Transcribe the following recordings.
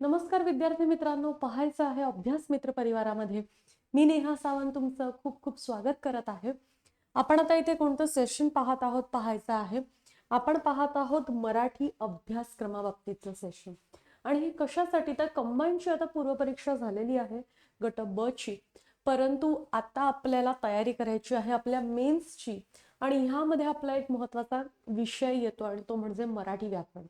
नमस्कार विद्यार्थी मित्रांनो पाहायचं आहे अभ्यास मित्र परिवारामध्ये. मी नेहा सावंत तुमचं खूप खूप स्वागत करत आहे. आपण आता इथे कोणतं सेशन पाहत आहोत पाहायचं आहे. आपण पाहत आहोत मराठी अभ्यासक्रमाबाबतीचं सेशन आणि हे कशासाठी? तर कंबाईनची आता पूर्वपरीक्षा झालेली आहे गट ब ची. परंतु आता आपल्याला तयारी करायची आहे आपल्या मेन्सची आणि ह्यामध्ये आपला एक महत्त्वाचा विषय येतो आणि तो म्हणजे मराठी व्याकरण.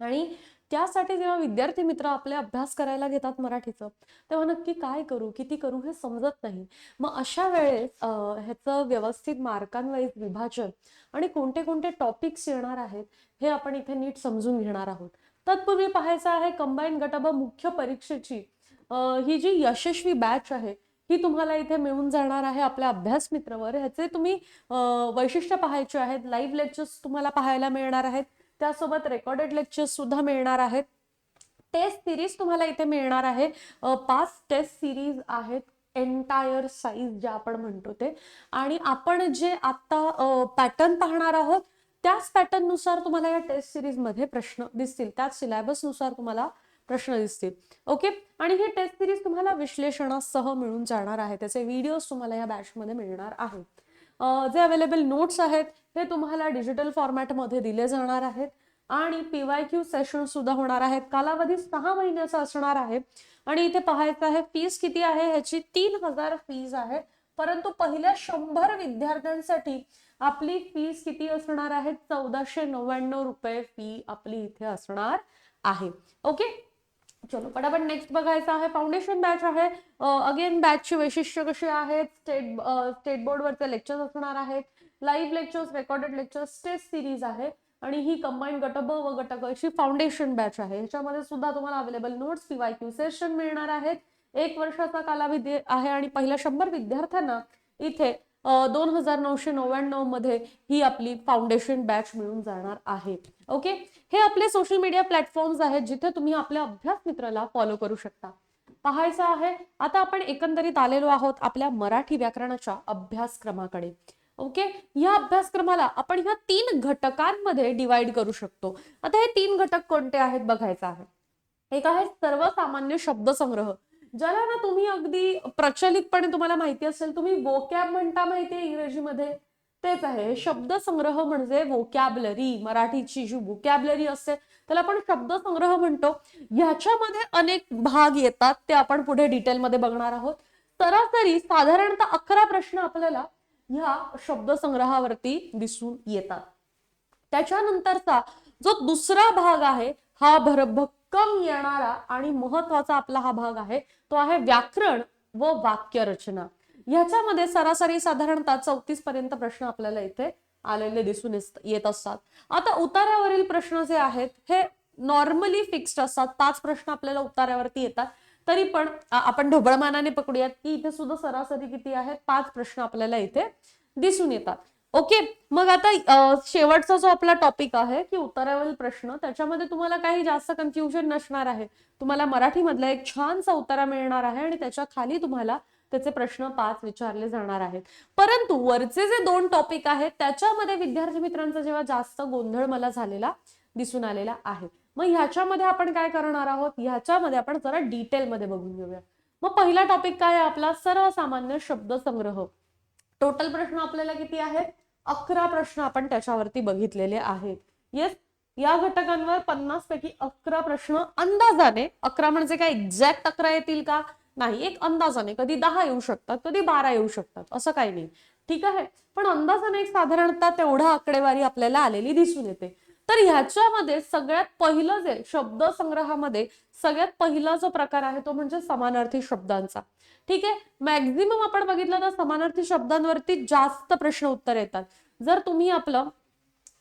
आणि त्यासाठी जेव्हा विद्यार्थी मित्र आपले अभ्यास करायला घेतात मराठीचं तेव्हा नक्की काय करू किती करू हे समजत नाही. मग अशा वेळेस ह्याचं व्यवस्थित मार्कांवाईज विभाजन आणि कोणते कोणते टॉपिक्स येणार आहेत हे आपण इथे नीट समजून घेणार आहोत. तत्पूर्वी पाहायचं आहे कंबाईन गटाब मुख्य परीक्षेची ही जी यशस्वी बॅच आहे ही तुम्हाला इथे मिळून जाणार आहे आपल्या अभ्यास मित्रवर. ह्याचे तुम्ही वैशिष्ट्य पाहायचे आहेत लाईव्ह लेक्चर्स तुम्हाला पाहायला मिळणार आहेत. त्यासोबत रेकॉर्डेड लेक्चर्स सुद्धा मिळणार आहेत. टेस्ट सिरीज तुम्हाला इथे मिळणार आहे. पाच टेस्ट सिरीज आहेत एन्टायर साईज जे आपण म्हणतो ते. आणि आपण जे आता पॅटर्न पाहणार आहोत त्याच पॅटर्ननुसार तुम्हाला या टेस्ट सिरीजमध्ये प्रश्न दिसतील. त्याच सिलॅबसनुसार तुम्हाला प्रश्न दिसतील. ओके आणि ही टेस्ट सिरीज तुम्हाला विश्लेषणासह मिळून जाणार आहे. त्याचे व्हिडिओज तुम्हाला या बॅचमध्ये मिळणार आहेत. जे अवेलेबल नोट्स आहेत हे तुम्हाला डिजिटल फॉर्मॅटमध्ये दिले जाणार आहेत. आणि पी वाय क्यू सेशन सुद्धा होणार आहेत. कालावधी सहा महिन्याचा असणार आहे. आणि इथे पाहायचं आहे फीस किती आहे? ह्याची तीन हजार फीज आहे परंतु पहिल्या शंभर विद्यार्थ्यांसाठी आपली फीस किती असणार आहे? चौदाशे नव्याण्णव रुपये फी आपली इथे असणार आहे. ओके चलो पटापट नेक्स्ट बघायचं आहे फाउंडेशन बॅच आहे. अगेन बॅचची वैशिष्ट्य कशी आहेत? स्टेट स्टेट बोर्डवरचे लेक्चर्स असणार आहेत. Live lectures recorded lectures test series आहे. आणि ही कंबाईन गट ब व गट अशी ची फाउंडेशन बॅच आहे. याच्यामध्ये सुद्धा तुम्हाला अवेलेबल नोट्स किंवा क्यू सेशन मिळणार आहेत. एक वर्षाचा कालावधी आहे आणि पहिल्या शंभर विद्यार्थ्यांना इथे दोन हजार नऊशे नव्याण्णवमध्ये ही आपली फाउंडेशन बॅच मिळून जाणार आहे. ओके हे आपले सोशल मीडिया प्लॅटफॉर्म्स आहेत जिथे तुम्ही आपल्या अभ्यास मित्राला फॉलो करू शकता. पाहायचं आहे आता आपण एकंदरीत आलेलो आहोत आपल्या मराठी व्याकरणाच्या अभ्यासक्रमाकडे. ओके या अभ्यासक्रमाला आपण ह्या तीन घटकांमध्ये डिवाइड करू शकतो. आता हे तीन घटक कोणते आहेत बघायचं आहे. एक आहे सर्वसामान्य शब्दसंग्रह. ज्याला ना तुम्ही अगदी प्रचलितपणे तुम्हाला माहिती असेल तुम्ही वोकॅब म्हणता माहितीये इंग्रजीमध्ये? तेच आहे. शब्दसंग्रह म्हणजे वोकॅबलरी मराठीची जी वोकॅबलरी असते त्याला आपण शब्दसंग्रह म्हणतो. ह्याच्यामध्ये अनेक भाग येतात ते आपण पुढे डिटेलमध्ये बघणार आहोत. सरासरी साधारणतः अकरा प्रश्न आपल्याला ह्या शब्दसंग्रहावरती दिसून येतात. त्याच्यानंतरचा जो दुसरा भाग आहे हा कम येणारा आणि महत्त्वाचा आपला हा भाग आहे तो आहे व्याकरण व वाक्यरचना. ह्याच्यामध्ये सरासरी साधारणतः चौतीस पर्यंत प्रश्न आपल्याला इथे आलेले दिसून येत असतात. आता उतार्यावरील प्रश्न जे आहेत हे नॉर्मली फिक्स्ड असतात. पाच प्रश्न आपल्याला उतार्यावरती येतात. तरी पण आपण ढोबळमानाने पकडूयात की इथे सुद्धा सरासरी किती आहेत? पाच प्रश्न आपल्याला इथे दिसून येतात. ओके मग आता शेवटचा जो आपला टॉपिक आहे की उतारावरील प्रश्न त्याच्यामध्ये तुम्हाला काही जास्त कन्फ्युजन नसणार आहे. तुम्हाला मराठीमधला एक छानसा उतारा मिळणार आहे आणि त्याच्याखाली तुम्हाला त्याचे प्रश्न पाच विचारले जाणार आहेत. परंतु वरचे जे दोन टॉपिक आहेत त्याच्यामध्ये विद्यार्थी मित्रांचा जेव्हा जास्त गोंधळ मला झालेला दिसून आलेला आहे. मग ह्याच्यामध्ये आपण काय करणार आहोत? ह्याच्यामध्ये आपण जरा डिटेलमध्ये बघून घेऊया. मग पहिला टॉपिक काय आहे आपला? सर्वसामान्य शब्दसंग्रह. टोटल प्रश्न आपल्याला किती आहेत? अकरा प्रश्न आपण त्याच्यावरती बघितलेले आहेत. येस या घटकांवर पन्नास पैकी अकरा प्रश्न अंदाजाने अकरा म्हणजे काय एक्झॅक्ट अकरा येतील का? नाही एक अंदाजाने. कधी दहा येऊ शकतात कधी बारा येऊ शकतात. असं काही नाही. ठीक आहे? पण अंदाजाने एक साधारणतः तेवढा आकडेवारी आपल्याला आलेली दिसून येते. तर ह्याच्यामध्ये सगळ्यात पहिलं जे शब्द संग्रहामध्ये सगळ्यात पहिला जो प्रकार आहे तो म्हणजे समानार्थी शब्दांचा. ठीक आहे? मॅक्झिमम आपण बघितलं तर समानार्थी शब्दांवरती जास्त प्रश्न उत्तर येतात. जर तुम्ही आपलं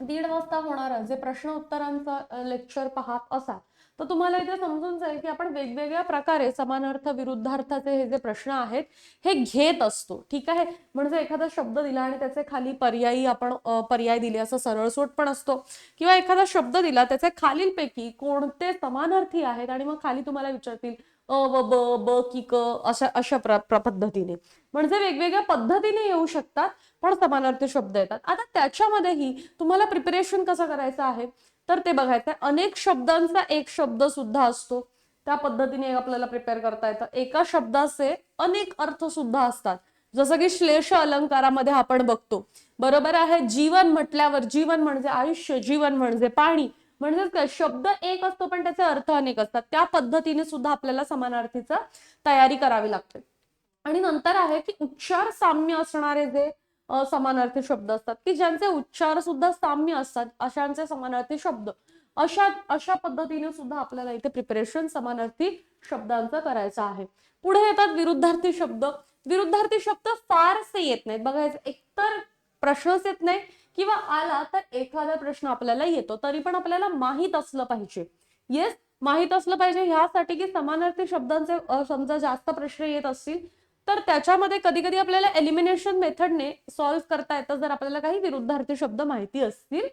दीड वाजता होणारं जे प्रश्न उत्तरांचं लेक्चर पाहत असाल तर तुम्हाला इथे समजून जाईल की आपण वेगवेगळ्या प्रकारे समानार्थ विरुद्धार्थाचे हे जे प्रश्न आहेत हे घेत असतो. ठीक आहे? म्हणजे एखादा शब्द दिला आणि त्याचे खाली पर्यायी आपण पर्याय दिले असं सरळसोट पण असतो. किंवा एखादा शब्द दिला त्याचे खालीलपैकी कोणते समानार्थी आहेत आणि मग खाली तुम्हाला विचारतील अ व ब ब की क अशा अशा प्र प्र- पद्धतीने. म्हणजे वेगवेगळ्या पद्धतीने येऊ शकतात पण समानार्थी शब्द येतात. आता त्याच्यामध्येही तुम्हाला प्रिपरेशन कसं करायचं आहे? तर ते बघायचं आहे अनेक शब्दांचा एक शब्द सुद्धा असतो. त्या पद्धतीने आपल्याला प्रिपेअर करता येतं. एका शब्दाचे अनेक अर्थ सुद्धा असतात. जसं की श्लेष अलंकारामध्ये आपण बघतो. बरोबर आहे जीवन म्हटल्यावर जीवन म्हणजे आयुष्य जीवन म्हणजे पाणी. म्हणजेच काय? शब्द एक असतो पण त्याचे अर्थ अनेक असतात. त्या पद्धतीने सुद्धा आपल्याला समानार्थीचा तयारी करावी लागते. आणि नंतर आहे की उच्चार साम्य असणारे जे समानार्थी शब्द असतात की ज्यांचे उच्चार सुद्धा साम्य असतात अशांचे समानार्थी शब्द अशा अशा पद्धतीने सुद्धा आपल्याला इथे प्रिपरेशन समानार्थी शब्दांचं करायचं आहे. पुढे येतात विरुद्धार्थी शब्द. विरुद्धार्थी शब्द फारसे येत नाहीत. बघायचं एकतर प्रश्नच येत नाही किंवा आला तर एखादा प्रश्न आपल्याला येतो तरी पण आपल्याला माहीत असलं पाहिजे. येस माहीत असलं पाहिजे ह्यासाठी की समानार्थी शब्दांचे समजा जास्त प्रश्न येत असतील तर त्याच्यामध्ये कधी कधी आपल्याला एलिमिनेशन मेथडने सॉल्व्ह करता येतं जर आपल्याला काही विरुद्धार्थी शब्द माहिती असतील.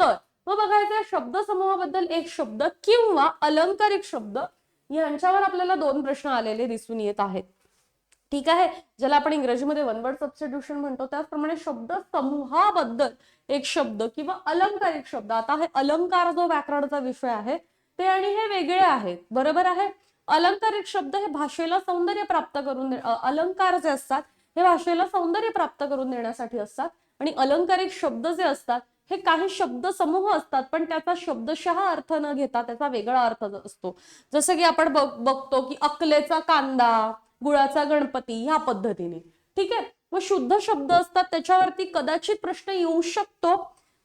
तर मग बघायचं या शब्द समूहाबद्दल एक शब्द किंवा अलंकारिक शब्द यांच्यावर आपल्याला दोन प्रश्न आलेले दिसून येत आहेत. ठीक आहे? ज्याला आपण इंग्रजीमध्ये वन वर्ड सबस्टिट्यूशन म्हणतो त्याचप्रमाणे शब्द समूहाबद्दल एक शब्द किंवा अलंकारिक शब्द. आता हे अलंकार जो व्याकरणाचा विषय आहे ते आणि हे वेगळे आहेत. बरोबर आहे? अलंकारिक शब्द हे भाषेला सौंदर्य प्राप्त करून दे- अलंकार जे असतात हे भाषेला सौंदर्य प्राप्त करून देण्यासाठी असतात. आणि अलंकारिक शब्द जे असतात हे काही शब्द समूह असतात पण त्याचा शब्दशः अर्थ न घेता त्याचा वेगळा अर्थ असतो. जसं की आपण बघ- बघतो की अकलेचा कांदा गुळाचा गणपती ह्या पद्धतीने. ठीक आहे? मग शुद्ध शब्द असतात त्याच्यावरती कदाचित प्रश्न येऊ शकतो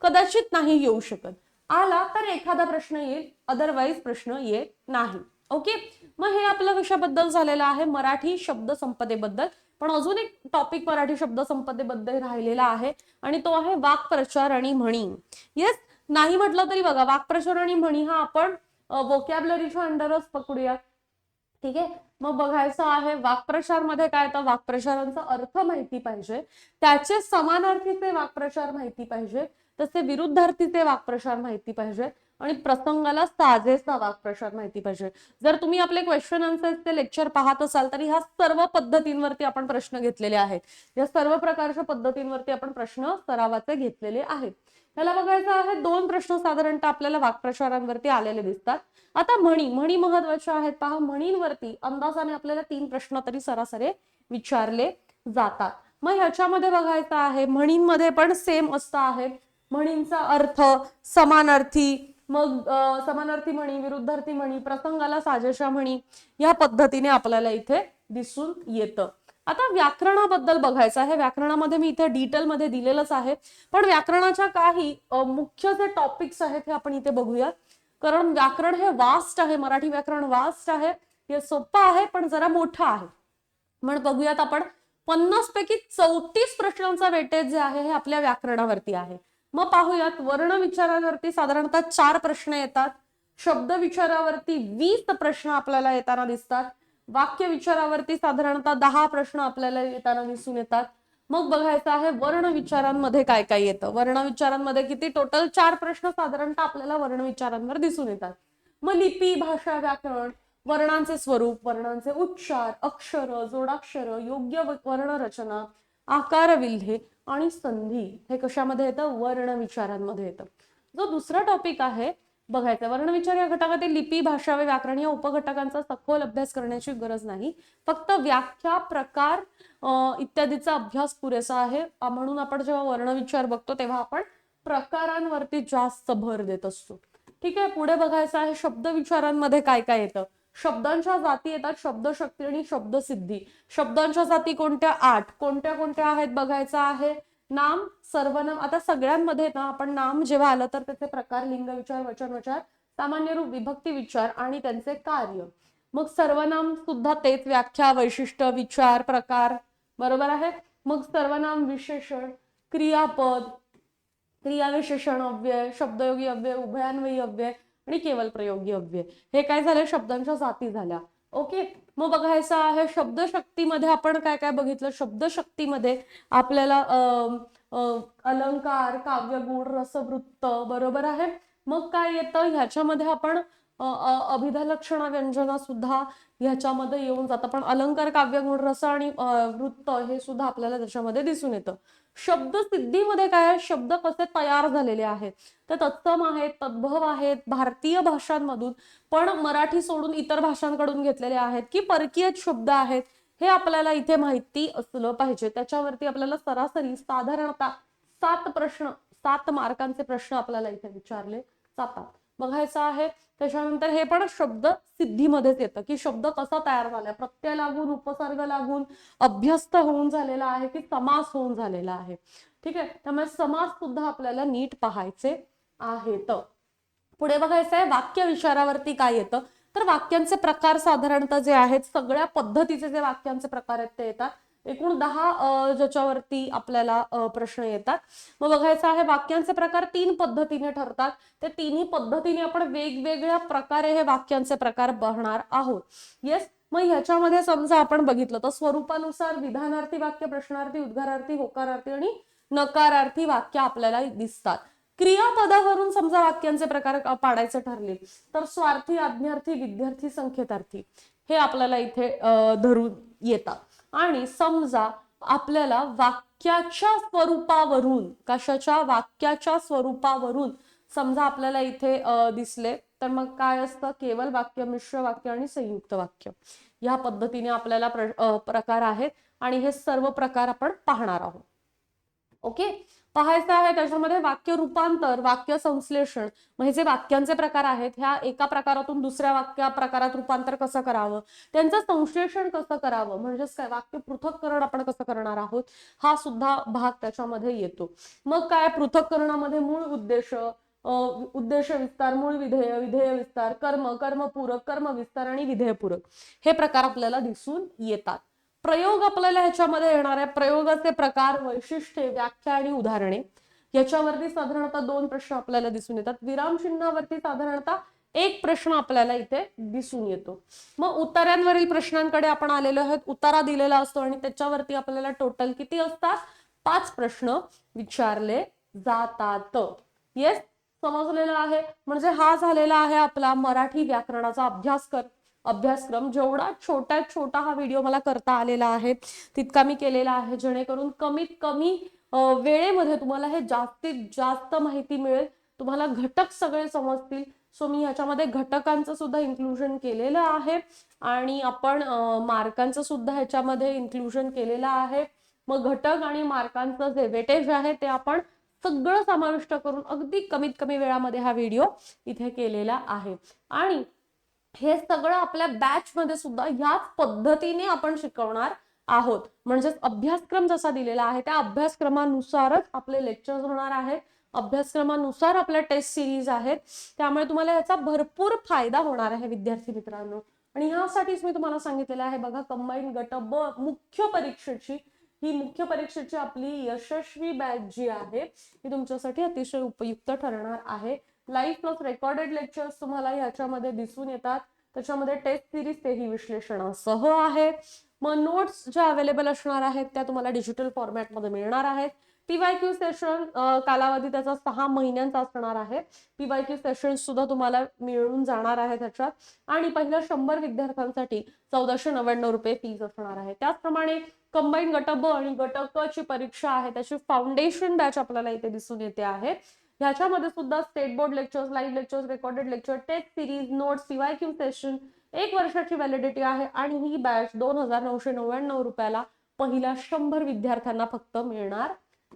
कदाचित नाही येऊ शकत. आला तर एखादा प्रश्न येईल अदरवाईज प्रश्न येत नाही. ओके? मग हे आपलं कशाबद्दल झालेलं आहे? मराठी शब्द संपदेबद्दल. पण अजून एक टॉपिक मराठी शब्द संपदेबद्दल राहिलेला आहे आणि तो आहे वाक्प्रचार आणि म्हणी. येस नाही म्हटलं तरी बघा वाक्प्रचार आणि म्हणी हा आपण वोकॅबलरीच्या अंडरच पकडूया. ठीक आहे? मग बघायचं आहे वाक्प्रचारमध्ये काय तर वाक्प्रचारांचा अर्थ माहिती पाहिजे. त्याचे समानार्थीचे वाक्प्रचार माहिती पाहिजे. तसे विरुद्धार्थीचे वाक्प्रचार माहिती पाहिजे. आणि प्रसंगाला साजेसा वाक्प्रचार माहिती पाहिजे. जर तुम्ही आपले क्वेश्चन आन्सर्सचे लेक्चर पाहत असाल तर ह्या सर्व पद्धतींवरती आपण प्रश्न घेतलेले आहेत. या सर्व प्रकारच्या पद्धतींवरती आपण प्रश्न सरावाचे घेतलेले आहेत. त्याला बघायचं आहे दोन प्रश्न साधारणतः आपल्याला वाक्प्रचारांवरती आलेले दिसतात. आता म्हणी म्हणी महत्त्वाच्या आहेत पहा म्हणींवरती अंदाजाने आपल्याला तीन प्रश्न तरी सरासरी विचारले जातात. मग ह्याच्यामध्ये बघायचं आहे म्हणींमध्ये पण सेम असतं आहे. म्हणींचा अर्थ समानार्थी मग समानार्थी म्हणी विरुद्धार्थी म्हणी प्रसंगाला साजेशा म्हणी या पद्धतीने आपल्याला इथे दिसून येतं. आता व्याकरणाबद्दल बघायचं आहे. व्याकरणामध्ये मी इथे डिटेलमध्ये दिलेलंच आहे. पण व्याकरणाच्या काही मुख्य जे टॉपिक्स आहेत हे आपण इथे बघूया. कारण व्याकरण हे वास्ट आहे. मराठी व्याकरण वास्ट आहे. हे सोपं आहे पण जरा मोठं आहे. म्हणून बघूयात आपण. पन्नास पैकी चौतीस प्रश्नांचा वेटेज जे आहे हे आपल्या व्याकरणावरती आहे. मग पाहूयात. वर्ण विचारावरती साधारणतः चार प्रश्न येतात. शब्द विचारावरती वीस प्रश्न आपल्याला येताना दिसतात. वाक्य विचारावरती साधारणतः दहा प्रश्न आपल्याला येताना दिसून येतात. मग बघायचं आहे वर्ण विचारांमध्ये काय काय येतं? वर्ण विचारांमध्ये किती? टोटल चार प्रश्न साधारणतः आपल्याला वर्ण विचारांवर दिसून येतात. मग लिपी भाषा व्याकरण वर्णांचे स्वरूप वर्णांचे उच्चार अक्षर जोडाक्षर योग्य वर्ण वर्णरचना आकार विल्हे आणि संधी हे कशामध्ये येतं? वर्ण विचारांमध्ये येतं. जो दुसरा टॉपिक आहे बघायचं. वर्णविचार या घटकातील लिपी भाषा व व्याकरण या उपघटकांचा सखोल अभ्यास करण्याची गरज नाही. फक्त व्याख्या प्रकार इत्यादीचा अभ्यास पुरेसा आहे. म्हणून आपण जेव्हा वर्णविचार बघतो तेव्हा आपण प्रकारांवरती जास्त भर देत असतो. ठीक आहे? पुढे बघायचं आहे शब्द विचारांमध्ये काय काय येतं? शब्दांच्या जाती येतात. शब्दशक्ती आणि शब्दसिद्धी. शब्दांच्या जाती कोणत्या? आठ. कोणत्या कोणत्या आहेत बघायचं आहे? नाम सर्वनाम. आता सगळ्यांमध्ये ना आपण नाम जेव्हा आलं तर त्याचे प्रकार लिंग विचार वचन विचार सामान्य रूप विभक्ती विचार आणि त्यांचे कार्य. मग सर्वनाम सुद्धा तेच व्याख्या वैशिष्ट्य विचार प्रकार. बरोबर आहे? मग सर्वनाम विशेषण क्रियापद क्रियाविशेषण अव्यय शब्दयोगी अव्यय उभयान्वयी अव्यय आणि केवल प्रयोगी अव्यय. हे काय झाले? शब्दांच्या जाती झाल्या. ओके मग बघायचं आहे शब्दशक्तीमध्ये आपण काय काय बघितलं? शब्दशक्तीमध्ये आपल्याला अं, अलंकार काव्यगुण रसवृत्त बरोबर आहे. मग काय येतं? ह्याच्यामध्ये आपण अभिधलक्षण अ, व्यंजना सुद्धा ह्याच्यामध्ये येऊन जातं. पण अलंकार काव्यगुण रस आणि वृत्त हे सुद्धा आपल्याला त्याच्यामध्ये दिसून येतं. शब्द सिद्धीमध्ये काय शब्द कसे तयार झालेले आहेत? तर तत्सम आहेत तद्भव आहेत भारतीय भाषांमधून पण मराठी सोडून इतर भाषांकडून घेतलेले आहेत की परकीय शब्द आहेत? हे आपल्याला इथे माहिती असलं पाहिजे. त्याच्यावरती आपल्याला सरासरी साधारणतः सात प्रश्न सात मार्कांचे प्रश्न आपल्याला इथे विचारले जातात. बघायचं आहे. त्याच्यानंतर हे पण शब्द सिद्धीमध्येच येतं की शब्द कसा तयार झालाय? प्रत्यय लागून उपसर्ग लागून अभ्यस्त होऊन झालेला आहे की समास होऊन झालेला आहे? ठीक आहे? त्यामुळे समास सुद्धा आपल्याला नीट पाहायचे आहेत. पुढे बघायचं आहे वाक्य विचारावरती काय येतं? तर वाक्यांचे प्रकार साधारणतः जे आहेत सगळ्या पद्धतीचे जे वाक्यांचे प्रकार आहेत ते येतात. एकूण दहा ज्याच्यावरती आपल्याला प्रश्न येतात. मग बघायचं आहे वाक्यांचे प्रकार तीन पद्धतीने ठरतात. ते तिन्ही पद्धतीने आपण वेगवेगळ्या प्रकारे हे वाक्यांचे प्रकार बघणार आहोत. येस मग ह्याच्यामध्ये समजा आपण बघितलं तर स्वरूपानुसार विधानार्थी वाक्य प्रश्नार्थी उद्गारार्थी होकारार्थी आणि नकारार्थी वाक्य आपल्याला दिसतात. क्रियापदावरून समजा वाक्यांचे प्रकार पाडायचे ठरले तर स्वार्थी आज्ञार्थी विद्यार्थी संकेतार्थी हे आपल्याला इथे धरून येतात. आणि समजा आपल्याला वाक्याच्या स्वरूपावरून कशाच्या वाक्याच्या स्वरूपावरून समजा आपल्याला इथे दिसले तर मग काय असतं? केवळ वाक्य मिश्र वाक्य आणि संयुक्त वाक्य. या पद्धतीने आपल्याला प्र- प्रकार आहेत आणि हे सर्व प्रकार आपण पाहणार आहोत. ओके? पाहायचं आहे त्याच्यामध्ये वाक्य रूपांतर वाक्य संश्लेषण. म्हणजे जे वाक्यांचे प्रकार आहेत ह्या एका प्रकारातून दुसऱ्या वाक्या प्रकारात रूपांतर कसं करावं? त्यांचं संश्लेषण कसं करावं? म्हणजेच काय? वाक्य पृथक्करण आपण कसं करणार आहोत? हा सुद्धा भाग त्याच्यामध्ये येतो. मग काय? पृथक्करणामध्ये मूळ उद्देश उद्देश विस्तार मूळ विधेय विधेय विस्तार कर्म कर्मपूरक कर्म विस्तार आणि विधेयपूरक. हे प्रकार आपल्याला दिसून येतात. प्रयोग आपल्याला ह्याच्यामध्ये येणार आहे. प्रयोगाचे प्रकार वैशिष्ट्ये व्याख्या आणि उदाहरणे. याच्यावरती साधारणतः दोन प्रश्न आपल्याला दिसून येतात. विराम चिन्हावरती साधारणतः एक प्रश्न आपल्याला इथे दिसून येतो. मग उतार्यांवरील प्रश्नांकडे आपण आलेलो आहोत. उतारा दिलेला असतो आणि त्याच्यावरती आपल्याला टोटल किती असतात? पाच प्रश्न विचारले जातात. येस समजलेलं आहे? म्हणजे हा झालेला आहे आपला मराठी व्याकरणाचा अभ्यास कर. अभ्यासक्रम. जेवढा छोट्यात छोटा हा व्हिडिओ मला करता आलेला आहे तितका मी केलेला आहे. जेणेकरून कमीत कमी वेळेमध्ये तुम्हाला हे जास्तीत जास्त माहिती मिळेल. तुम्हाला घटक सगळे समजतील. सो मी ह्याच्यामध्ये घटकांचं सुद्धा इन्क्लुजन केलेलं आहे. आणि आपण मार्कांचं सुद्धा ह्याच्यामध्ये इन्क्लुजन केलेलं आहे. मग घटक आणि मार्कांचं जे वेटेज आहे ते आपण सगळं समाविष्ट करून अगदी कमीत कमी वेळामध्ये हा व्हिडिओ इथे केलेला आहे. आणि हे सगळं आपल्या बॅच मध्ये सुद्धा ह्याच पद्धतीने आपण शिकवणार आहोत. म्हणजेच अभ्यासक्रम जसा दिलेला आहे त्या अभ्यासक्रमानुसारच आपले लेक्चर्स होणार आहेत. अभ्यासक्रमानुसार आपल्या टेस्ट सिरीज आहेत. त्यामुळे तुम्हाला याचा भरपूर फायदा होणार आहे विद्यार्थी मित्रांनो. आणि ह्यासाठीच मी तुम्हाला सांगितलेलं आहे बघा कंबाईन गट ब मुख्य परीक्षेची ही मुख्य परीक्षेची आपली यशस्वी बॅच जी आहे ही तुमच्यासाठी अतिशय उपयुक्त ठरणार आहे. लाईव्ह प्लस रेकॉर्डेड लेक्चर्स तुम्हाला ह्याच्यामध्ये दिसून येतात. त्याच्यामध्ये टेस्ट सिरीज तेही विश्लेषणासह आहे मग नोट्स ज्या अवेलेबल असणार आहेत त्या तुम्हाला डिजिटल फॉर्मॅटमध्ये मिळणार आहेत. पीवाय क्यू सेशन कालावधी त्याचा सहा महिन्यांचा असणार आहे. पीवाय क्यू सेशन सुद्धा तुम्हाला मिळून जाणार आहे त्याच्यात आणि पहिल्या शंभर विद्यार्थ्यांसाठी चौदाशे नव्याण्णव रुपये फीज असणार आहे. त्याचप्रमाणे कंबाईन गट ब आणि गट क ची परीक्षा आहे त्याची फाउंडेशन बॅच आपल्याला इथे दिसून येते आहे. ह्याच्यामध्ये सुद्धा state board lectures live lectures recorded lecture test series notes CY Q session एक वर्षाची व्हॅलिडिटी आहे आणि ही बॅच दोन हजार नऊशे नव्याण्णव रुपयाला पहिल्या शंभर विद्यार्थ्यांना फक्त मिळणार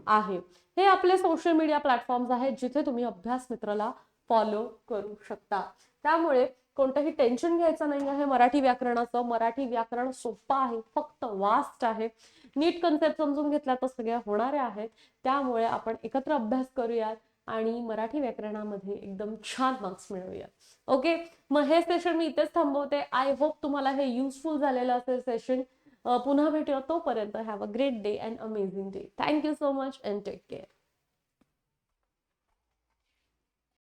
आहे. हे आपले सोशल मीडिया प्लॅटफॉर्म्स आहेत जिथे तुम्ही अभ्यास मित्राला फॉलो करू शकता. त्यामुळे कोणतंही टेन्शन घ्यायचं नाही आहे. मराठी व्याकरणाचं मराठी व्याकरण सोपं आहे फक्त वास्ट आहे. नीट कन्सेप्ट समजून घेतल्या तर सगळ्या होणाऱ्या आहेत. त्यामुळे आपण एकत्र अभ्यास करूयात. आणि मराठी व्याकरणामध्ये एकदम छान मार्क्स मिळवूया ओके मग हे सेशन मी इथेच थांबवते. आय होप तुम्हाला हे युजफुल झालेलं असेल सेशन पुन्हा भेटूया तोपर्यंत. Have a great day and amazing day thank you so much and take care